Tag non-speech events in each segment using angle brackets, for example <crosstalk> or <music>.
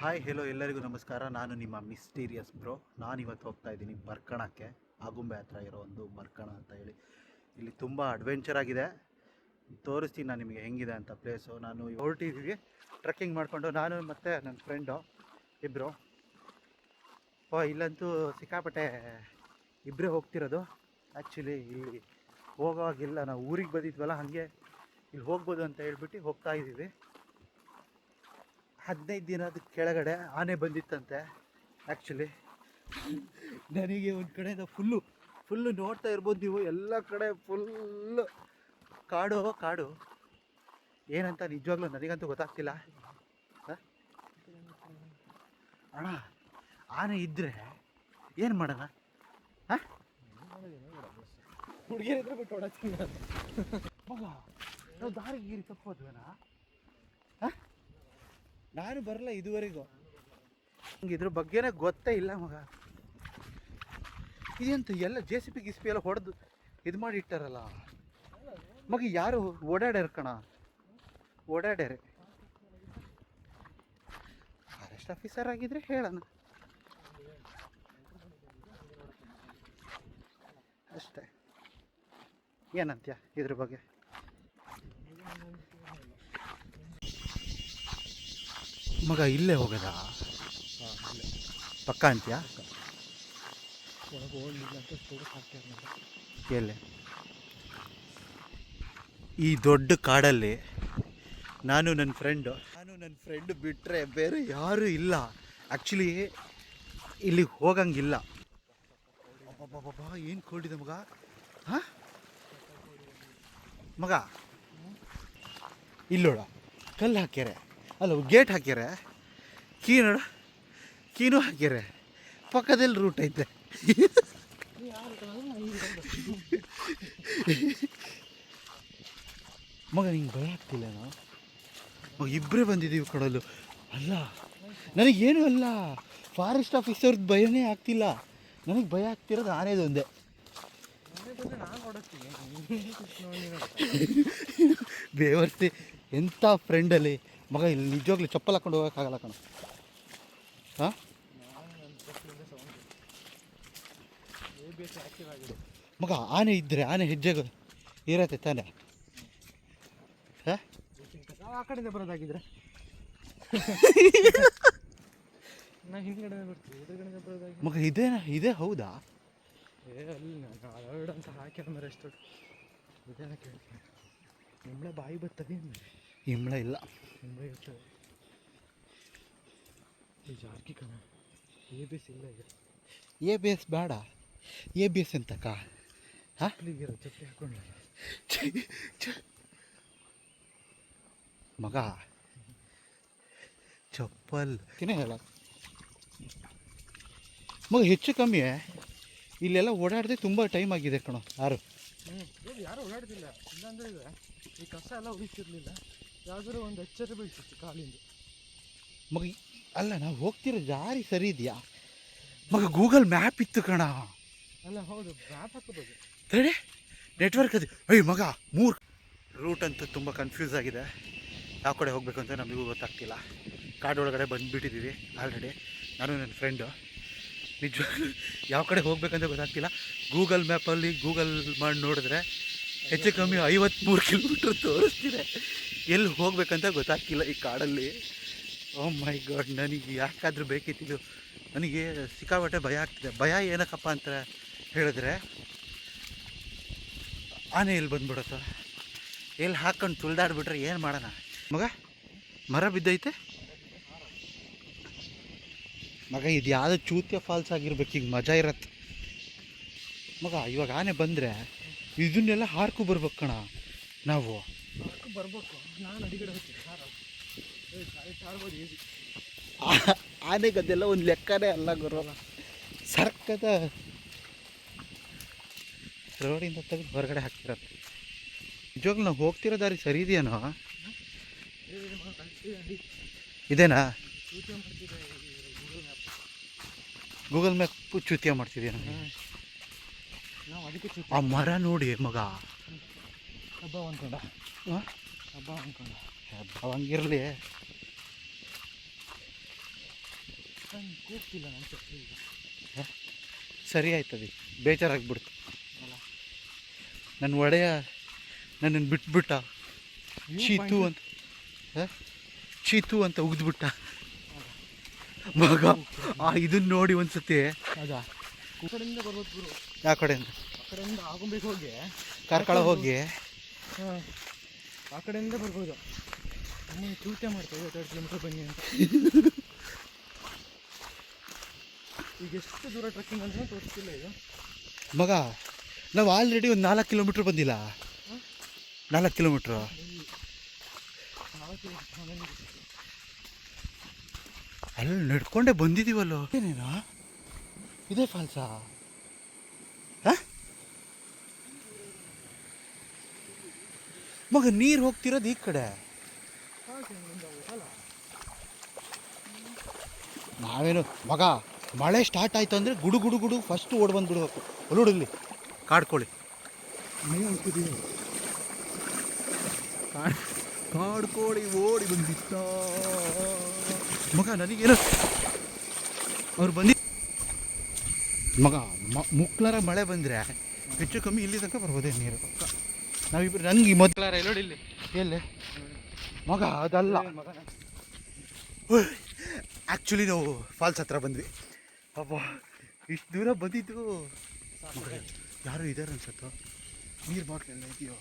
Hi hello ಎಲ್ಲರಿಗೂ ನಮಸ್ಕಾರ. ನಾನು ನಿಮ್ಮ ಮಿಸ್ಟೀರಿಯಸ್ ಬ್ರೋ ನಾನು ಇವತ್ತು ಹೋಗ್ತಾ ಇದ್ದೀನಿ ಬರ್ಕಣಕ್ಕೆ. ಆಗುಂಬೆ ಹತ್ರ ಇರೋ ಒಂದು ಬರ್ಕಣ ಅಂತ ಹೇಳಿ. ಇಲ್ಲಿ ತುಂಬ ಅಡ್ವೆಂಚರ್ ಆಗಿದೆ. ತೋರಿಸ್ತೀನಿ ನಾನು ನಿಮಗೆ ಹೆಂಗಿದೆ ಅಂತ ಪ್ಲೇಸು ನಾನು ಹೊರಟಿದ್ದೀವಿ ಟ್ರೆಕ್ಕಿಂಗ್ ಮಾಡಿಕೊಂಡು ನಾನು ಮತ್ತು ನನ್ನ ಫ್ರೆಂಡು ಇಬ್ಬರು ಓ, ಇಲ್ಲಂತೂ ಸಿಕ್ಕಾಪಟ್ಟೆ ಇಬ್ಬರೇ ಹೋಗ್ತಿರೋದು. ಆ್ಯಕ್ಚುಲಿ ಇಲ್ಲಿ ಹೋಗೋವಾಗಿಲ್ಲ ನಾವು ಊರಿಗೆ ಬಂದಿದ್ವಲ್ಲ, ಹಾಗೆ ಇಲ್ಲಿ ಹೋಗ್ಬೋದು ಅಂತ ಹೇಳ್ಬಿಟ್ಟು ಹೋಗ್ತಾ ಇದ್ದೀವಿ. ಹದಿನೈದು ದಿನದ ಕೆಳಗಡೆ ಆನೆ ಬಂದಿತ್ತಂತೆ ಆ್ಯಕ್ಚುಲಿ ನನಗೆ ಒಂದು ಕಡೆಯಿಂದ ಫುಲ್ಲು ಫುಲ್ಲು ನೋಡ್ತಾ ಇರ್ಬೋದು ನೀವು ಎಲ್ಲ ಕಡೆ ಫುಲ್ಲು ಕಾಡು ಕಾಡು. ಏನಂತ ನಿಜವಾಗ್ಲೂ ನನಗಂತೂ ಗೊತ್ತಾಗ್ತಿಲ್ಲ. ಹ? ಅಣ್ಣ ಆನೆ ಇದ್ದರೆ ಏನು ಮಾಡೋಣ? ಹಾಂ? ಹುಡುಗಿರಿದ್ರೆ ಬಿಟ್ಟು ಓಡಾಡ್ತೀನಿ ನಾವು ದಾರಿಗೆ ಗೀರಿ ತಪ್ಪೋದ್ವೇನಾ ಹಾಂ? ನಾನು ಬರಲ್ಲ ಇದುವರೆಗೂ. ನಂಗೆ ಇದ್ರ ಬಗ್ಗೆನೇ ಗೊತ್ತೇ ಇಲ್ಲ ಮಗ. ಇದಂತ ಎಲ್ಲ ಜೆ ಸಿ ಪಿ ಗಿಸ್ಪಿ ಎಲ್ಲ ಹೊಡೆದು ಇದು ಮಾಡಿ ಇಟ್ಟಾರಲ್ಲ. ಮಗ, ಯಾರು ಓಡಾಡ್ಯಾರ ಕಣ? ಓಡಾಡ್ಯಾರೆ. ಫಾರೆಸ್ಟ್ ಆಫೀಸರ್ ಆಗಿದ್ರೆ ಹೇಳೋಣ. ಅಷ್ಟೇ. ಏನಂತ್ಯ ಇದ್ರ ಬಗ್ಗೆ? ಮಗ ಇಲ್ಲೇ ಹೋಗದ ಪಕ್ಕ ಅಂತ್ಯ? ಒಳಗೆ ಈ ದೊಡ್ಡ ಕಾಡಲ್ಲಿ ನಾನು ನನ್ನ ಫ್ರೆಂಡು ನಾನು ನನ್ನ ಫ್ರೆಂಡ್ ಬಿಟ್ಟರೆ ಬೇರೆ ಯಾರೂ ಇಲ್ಲ. ಆ್ಯಕ್ಚುಲಿ ಇಲ್ಲಿ ಹೋಗಂಗಿಲ್ಲ. ಏನು ಕೋಲ್ಡಿದೆ ಮಗ? ಹಾಂ? ಮಗ, ಇಲ್ಲೋಡ. ಕಲ್ಲು ಹಾಕ್ಯಾರೆ. ಅಲ್ಲ ಗೇಟ್ ಹಾಕ್ಯಾರೆ. ಕೀ ನೋಡ. ಕೀನು ಹಾಕ್ಯಾರೆ. ಪಕ್ಕದಲ್ಲಿ ರೂಟ್ ಐತೆ. ಮಗ ನಿಂಗೆ ಭಯ ಆಗ್ತಿಲ್ಲನೋ ಮಗ ಇಬ್ಬರೇ ಬಂದಿದ್ದೀವಿ ಕೊಡಲು ಅಲ್ಲ, ನನಗೇನು ಅಲ್ಲ. ಫಾರೆಸ್ಟ್ ಆಫೀಸರ್ದು ಭಯನೇ ಆಗ್ತಿಲ್ಲ. ನನಗೆ ಭಯ ಆಗ್ತಿರೋದು ಆನೇದು ಒಂದೇ. ಬೇವರ್ತಿ ಎಂಥ ಫ್ರೆಂಡಲ್ಲಿ ಮಗ ಇಲ್ಲಿ ನಿಜವಾಗ್ಲೂ ಚಪ್ಪಲ್ ಹಾಕೊಂಡು ಹೋಗೋಕ್ಕಾಗಲ್ಲ ಕಣ. ಹಾಂ? ಮಗ ಆನೆ ಇದ್ದರೆ ಆನೆ ಹೆಜ್ಜೆಗೆ ಇರತ್ತೆ ತಾನೆ? ಹಾಂ? ಆ ಕಡೆಯಿಂದ ಬರೋದಾಗಿದ್ರೆ. ನಾವು ಹಿಂದ್ಗಡೆ ಬರ್ತೀವಿ ಎದುರುಗಡೆ ಬರೋದಾಗಿ ಮಗ ಇದೇನಾ? ಇದೇ ಹೌದಾ? ಏ ಅಲ್ಲಿ ನಾನು ಅಲರ್ಡ್ ಅಂತ ಹಾಕ್ಯಾರ ಮೇಲೆ ಎಷ್ಟು ಇದೇನ ಕೇಳ್ತೀನಿ ನಿಮ್ಮಳೆ ಬಾಯಿ ಬರ್ತವೆ ಇಂಬ್ಳ ಇಲ್ಲ. ಹಿಂಬಳ ಇರ್ತದೆ ಈ ಜಾರ್ಕಿ ಕಣ. ಎ ಬಿ ಎಸ್ ಇಲ್ಲ ಈಗ. ಎ ಬಿ ಎಸ್ ಬೇಡ. ಎ ಬಿ ಎಸ್ ಎಂತಕ್ಕ? ಹಾಂ? ಚಪ್ಪಲಿಗಿರೋ ಚಪ್ಪಲಿ ಹಾಕೊಂಡ ಮಗ. ಚಪ್ಪಲ್. ಏನೇ ಹೇಳ. ಮಗ ಹೆಚ್ಚು ಕಮ್ಮಿ ಇಲ್ಲೆಲ್ಲ ಓಡಾಡದೆ ತುಂಬ ಟೈಮ್ ಆಗಿದೆ ಕಣೋ. ಯಾರು? ಯಾರು ಓಡಾಡ್ತಿಲ್ಲ ಇಲ್ಲಾಂದ್ರೆ ಈ ಕಸ ಎಲ್ಲ ಉಳಿತಿರ್ಲಿಲ್ಲ ಯಾವ್ದಾದ್ರು ಒಂದು ಎಚ್ಚರ ಬೀಳ್ತಿತ್ತು ಕಾಲಿಂದ. ಮಗ ಅಲ್ಲ ನಾವು ಹೋಗ್ತಿರೋ ದಾರಿ ಸರಿ ಇದೆಯಾ? ಮಗ ಗೂಗಲ್ ಮ್ಯಾಪ್ ಇತ್ತು ಕಣ. ಅಲ್ಲ ಹೌದು ಮ್ಯಾಪ್ ಹಾಕೋಬೋದು ತಡೆ ನೆಟ್ವರ್ಕ್ ಅದು. ಅಯ್ಯ ಮಗ ಮೂರು. ರೂಟ್ ಅಂತೂ ತುಂಬ ಕನ್ಫ್ಯೂಸ್ ಆಗಿದೆ. ಯಾವ ಕಡೆ ಹೋಗಬೇಕು ಅಂತ ನಮಗೂ ಗೊತ್ತಾಗ್ತಿಲ್ಲ. ಕಾಡೊಳಗಡೆ ಬಂದುಬಿಟ್ಟಿದ್ದೀವಿ ಆಲ್ರೆಡಿ ನಾನು ನನ್ನ ಫ್ರೆಂಡು ನಿಜವಾಗ್ಲೂ ಯಾವ ಕಡೆ ಹೋಗಬೇಕಂತ ಗೊತ್ತಾಗ್ತಿಲ್ಲ. ಗೂಗಲ್ ಮ್ಯಾಪಲ್ಲಿ ಗೂಗಲ್ ಮಾಡಿ ನೋಡಿದ್ರೆ ಹೆಚ್ಚು ಕಮ್ಮಿ ಐವತ್ತ್ಮೂರು ಕಿಲೋಮೀಟ್ರ್ ತೋರಿಸ್ತಿದೆ. ಎಲ್ಲಿ ಹೋಗ್ಬೇಕಂತ ಗೊತ್ತಾಗ್ತಿಲ್ಲ ಈ ಕಾಡಲ್ಲಿ. ಓ ಮೈ ಗಾಡ್, ನನಗೆ ಯಾಕಾದರೂ ಬೇಕಿತ್ತಿದ್ದು ನನಗೆ ಸಿಕ್ಕಾಪಟ್ಟೆ ಭಯ ಆಗ್ತಿದೆ. ಭಯ ಏನಕ್ಕಪ್ಪ ಅಂತ ಹೇಳಿದ್ರೆ, ಆನೆ ಎಲ್ಲಿ ಬಂದ್ಬಿಡತ್ತ? ಎಲ್ಲಿ ಹಾಕ್ಕೊಂಡು ತುಳ್ದಾಡ್ಬಿಟ್ರೆ ಏನು ಮಾಡೋಣ? ಮಗ, ಮರ ಬಿದ್ದೈತೆ? ಮಗ ಇದು ಯಾವುದೋ ಚೂತ್ಯ ಫಾಲ್ಸ್ ಆಗಿರ್ಬೇಕು, ಈಗ ಮಜಾ ಇರತ್ತೆ. ಮಗ, ಇವಾಗ ಆನೆ ಬಂದರೆ ಇದನ್ನೆಲ್ಲ ಹಾರ್ಕು ಬರ್ಬೇಕು ಕಣ. ನಾವು. ಆನೆ ಬರ್ಬೇಕು. ನಾನು ಅಡಿಗಡೆ ಹೋಗ್ತೀನಿ. ಸಾರ ಏ ಗಾಡಿ ಸಾರ್ಬೋದು ಈಸಿ ಆ- ಆನೆಗದೆಲ್ಲ ಒಂದು ಲೆಕ್ಕನೇ ಅಲ್ಲ ಗುರು. ಸರ್ಕದ ರೋಡಿಂದ ತೆಗೆದು ಹೊರಗಡೆ ಹಾಕ್ತಿರತ್ತೆ ನಿಜವಾಗ್ಲೂ ನಾವು ಹೋಗ್ತಿರೋ ದಾರಿ ಸರಿ ಇದೆಯೇನೋ? ಇದೇನಾ? ಗೂಗಲ್ ಮ್ಯಾಪ್ ಗೂಗಲ್ ಮಾಡ್ತಿದ್ಯಾ ನಾವು ಅದಕ್ಕೆ ಚೂತಿ ಆ ಮರ ನೋಡಿ ಮಗ? ಹಬ್ಬ ಅಂದ್ಕೊಂಡ? ಹಬ್ಬ ಅಂದ್ಕೊಂಡ ಹಂಗಿರಲಿ. ನಾನು ಕೂಗ್ತಿಲ್ಲ ನನ್ನ ಈಗ. ಸರಿ ಆಯ್ತದೆ ಬೇಜಾರಾಗ್ಬಿಡ್ತು. ಅಲ್ಲ. ನನ್ನ ಒಡೆಯ ನನ್ನನ್ನು ಬಿಟ್ಬಿಟ್ಟ. ಚೀತು ಅಂತ. ಹ? ಚೀತು ಅಂತ ಉಗಿದ್ಬಿಟ್ಟ. ಮಗ ಆ ಇದನ್ನ ನೋಡಿ ಒಂದ್ಸತಿ. ಹೌದಾ? ಈ ಕಡೆಯಿಂದ ಬರ್ಬೋದು ಗುರು. ಯಾವ ಕಡೆಯಿಂದ. ಆ ಕಡೆಯಿಂದ ಆಗುಂಬೆಗೆ ಹೋಗಿ. ಕಾರ್ಕಳ ಹೋಗಿ. ಹಾಂ. ಆ ಕಡೆಯಿಂದ ಬರ್ಬೋದು. ಅಮ್ಮ ಚೂಟೆ ಮಾಡ್ತೇವೆ ಎರಡು ಕಿಲೋಮೀಟರ್ ಬನ್ನಿ ಅಂತ. <laughs> ಈಗ ಎಷ್ಟು ದೂರ ಟ್ರೆಕ್ಕಿಂಗ್ ಅಂತ ತೋರಿಸ್ತಿಲ್ಲ ಇದು. ಮಗ ನಾವು ಆಲ್ರೆಡಿ ಒಂದು ನಾಲ್ಕು ಕಿಲೋಮೀಟ್ರ್ ಬಂದಿಲ್ಲ. ನಾಲ್ಕು ಕಿಲೋಮೀಟ್ರು ಅಲ್ಲಿ ನಡ್ಕೊಂಡೇ ಬಂದಿದ್ದೀವಲ್ಲೋ ಏನೇನು? ಇದೇ ಫಾಲ್ಸಾ ಹ? ಮಗ ನೀರು ಹೋಗ್ತಿರೋದು ಈ ಕಡೆ. ನಾವೇನು ಮಗ ಮಳೆ ಸ್ಟಾರ್ಟ್ ಆಯ್ತು ಅಂದರೆ ಗುಡು ಗುಡು ಗುಡು ಫಸ್ಟ್ ಓಡ್ ಬಂದ್ಬಿಡ್ಬೇಕು. ಹುಡುಗಲಿ ಕಾಡ್ಕೊಳ್ಳಿ. ಕಾಡ್ಕೊಳ್ಳಿ ಅಂತಿದ್ದೀವಿ ಕಾಡ್ಕೋಳಿ ಓಡಿ ಬಂದಿತ್ತ? ಮಗ ನನಗೇನು ಅವ್ರು ಬಂದಿ ಮಗ, ಮ- ಮುಕ್ಲಾರ ಮಳೆ ಬಂದರೆ ಹೆಚ್ಚು ಕಮ್ಮಿ ಇಲ್ಲಿ ತನಕ ಬರ್ಬೋದೇ ನೀರು. ನಾವಿಬ್ರು ನನಗೆ ಮೊದಲಾರ ನೋಡಿ ಇಲ್ಲಿ. ಎಲ್ಲಿ? ಮಗ, ಅದಲ್ಲ. ಆ್ಯಕ್ಚುಲಿ ನಾವು ಫಾಲ್ಸ್ ಹತ್ರ ಬಂದ್ವಿ. ಅಪ್ಪ ಇಷ್ಟು ದೂರ ಬಂದಿದ್ದು. ಯಾರು ಇದ್ದಾರೆ ಅನ್ಸತ್ತೋ? ನೀರು ಬಾಟ್ಲ್ ಎಲ್ಲ ಇದೆಯೋ?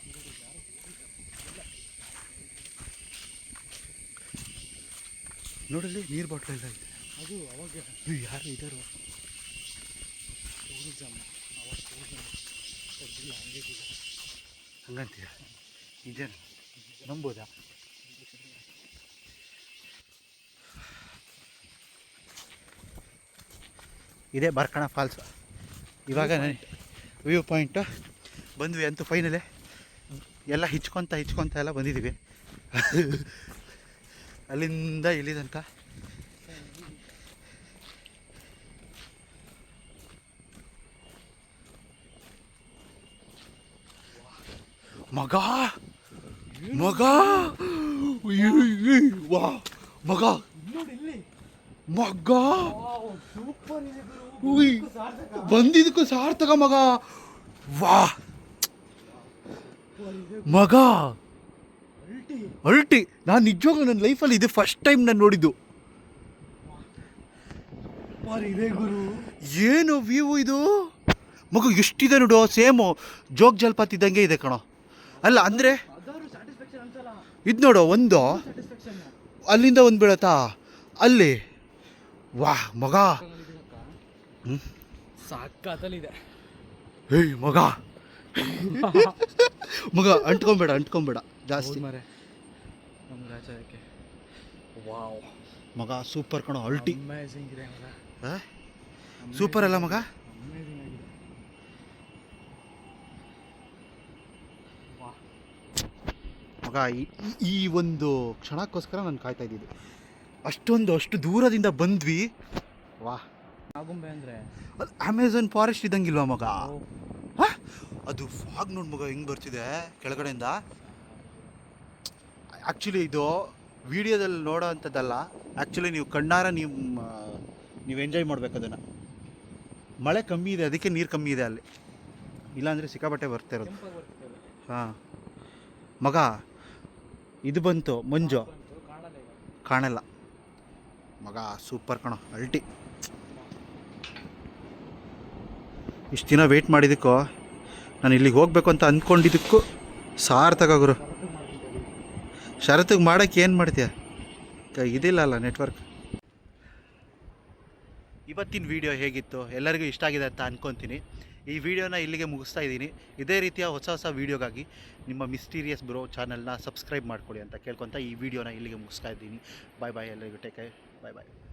ನೋಡಲಿ ನೀರು ಬಾಟ್ಲೆಲ್ಲ ಇದೆ. ಅದು ಅವಾಗ ಯಾರು ಇದ್ದಾರೋ ತೆಗ್ದಿಲ್ಲ ಹಂಗೆ. ಹಂಗಂತೀಯ ನಿಜ ನಂಬೋದಾ ಇದೇ ಬರ್ಕಣ ಫಾಲ್ಸ್. ಇವಾಗ ವ್ಯೂ ಪಾಯಿಂಟು ಬಂದ್ವಿ ಅಂತೂ ಫೈನಲೇ ಎಲ್ಲ ಹಿಚ್ಕೊತ ಹಿಚ್ಕೊತ ಎಲ್ಲ ಬಂದಿದ್ದೀವಿ. ಅಲ್ಲಿಂದ ಇಲ್ಲಿ ತನಕ ಮಗ? ಮಗ? ವಾ. ಮಗ? ಮಗ? ಉಯ್ ಬಂದಿದ್ದಕ್ಕೂ ಸಾರ್ಥಕ ಮಗ. ವಾ. ಮಗ? ಅಲ್ಟಿ ನಾನು ನಿಜವಾಗ್ಲೂ ನನ್ನ ಲೈಫಲ್ಲಿ ಇದು ಫಸ್ಟ್ ಟೈಮ್ ನಾನು ನೋಡಿದ್ದು. ಏನು ವ್ಯೂ ಇದು? ಮಗು ಎಷ್ಟಿದೆ ನೋಡು ಸೇಮು. ಜೋಗ್ ಜಲಪಾತ ಇದ್ದಂಗೆ ಇದೆ ಕಣೋ. ಅಲ್ಲ ಅಂದರೆ? ಇದು ನೋಡು ಒಂದು. ಅಲ್ಲಿಂದ ಒಂದು ಬೀಳತ್ತಾ? ಅಲ್ಲಿ. ವಾ ಮಗ. ಹ್ಮ್. ಇದೆ ಏಯ್ ಮಗ. ಮಗ ಅಂಟ್ಕೊಂಬೇಡ ಅಂಟ್ಕೊಂಬೇಡ. ಜಾಸ್ತಿ. ಮರೆ. ವಾವ್. ಮಗ ಸೂಪರ್ ಕಣೋ ಅಲ್ಟಿ. ಸೂಪರ್ ಅಲ್ಲ ಮಗ ಅಮೇಝಿಂಗ್ ಆಗಿದೆ ವಾಹ್ ಮಗ ಈ- ಒಂದು ಕ್ಷಣಕ್ಕೋಸ್ಕರ ನಾನು ಕಾಯ್ತಾ ಇದ್ದಿದ್ದು. ಅಷ್ಟೊಂದು ಅಷ್ಟು ದೂರದಿಂದ ಬಂದ್ವಿ. ವಾ. ನಾಗುಂಬೆ ಅಂದರೆ? ಅದು ಅಮೆಝಾನ್ ಫಾರೆಸ್ಟ್ ಇದ್ದಂಗಿಲ್ವಾ ಮಗ? ಹ? ಅದು ಫಾಗ್ ನೋಡಿ ಮಗ ಹೆಂಗೆ ಬರ್ತಿದೆ ಕೆಳಗಡೆಯಿಂದ? ಆ್ಯಕ್ಚುಲಿ ಇದು ವಿಡಿಯೋದಲ್ಲಿ ನೋಡೋ ಅಂಥದ್ದಲ್ಲ ಆ್ಯಕ್ಚುಲಿ ನೀವು ಕಣ್ಣಾರ ನೀವು ನೀವು ಎಂಜಾಯ್ ಮಾಡ್ಬೇಕು ಅದನ್ನು. ಮಳೆ ಕಮ್ಮಿ ಇದೆ ಅದಕ್ಕೆ ನೀರು ಕಮ್ಮಿ ಇದೆ ಅಲ್ಲಿ. ಇಲ್ಲಾಂದರೆ ಸಿಕ್ಕಾಪಟ್ಟೆ ಬರ್ತಾ ಇರೋದು. ಹಾಂ. ಮಗ ಇದು ಬಂತು, ಮಂಜು. ಕಾಣಲ್ಲ. ಮಗ ಸೂಪರ್ ಕಣೋ, ಅಲ್ಟಿ. ಇಷ್ಟು ದಿನ ವೆಯ್ಟ್ ಮಾಡಿದ್ದಕ್ಕೂ, ನಾನು ಇಲ್ಲಿಗೆ ಹೋಗ್ಬೇಕು ಅಂತ ಅಂದ್ಕೊಂಡಿದ್ದಕ್ಕೂ ಸಾರ್ಥಕ ಗುರು. ಶರತ್ತಿಗೆ ಮಾಡೋಕ್ಕೆ ಏನು ಮಾಡ್ತೀಯ? ಇದಿಲ್ಲ ಅಲ್ಲ ನೆಟ್ವರ್ಕ್ ಇವತ್ತಿನ ವಿಡಿಯೋ ಹೇಗಿತ್ತು? ಎಲ್ಲರಿಗೂ ಇಷ್ಟ ಆಗಿದೆ ಅಂತ ಅನ್ಕೊತೀನಿ. ಈ ವಿಡಿಯೋನ ಇಲ್ಲಿಗೆ ಮುಗಿಸ್ತಾ ಇದ್ದೀನಿ. ಇದೇ ರೀತಿಯ ಹೊಸ ಹೊಸ ವೀಡಿಯೋಗಾಗಿ ನಿಮ್ಮ ಮಿಸ್ಟೀರಿಯಸ್ ಬ್ರೋ ಚಾನಲ್ನ ಸಬ್ಸ್ಕ್ರೈಬ್ ಮಾಡ್ಕೊಳ್ಳಿ ಅಂತ ಕೇಳ್ಕೊತ ಈ ವಿಡಿಯೋನ ಇಲ್ಲಿಗೆ ಮುಗಿಸ್ತಾ ಇದ್ದೀನಿ. ಬಾಯ್ ಬಾಯ್ ಎಲ್ಲರಿಗೂ. ಟೇಕ್ ಬಾಯ್ ಬಾಯ್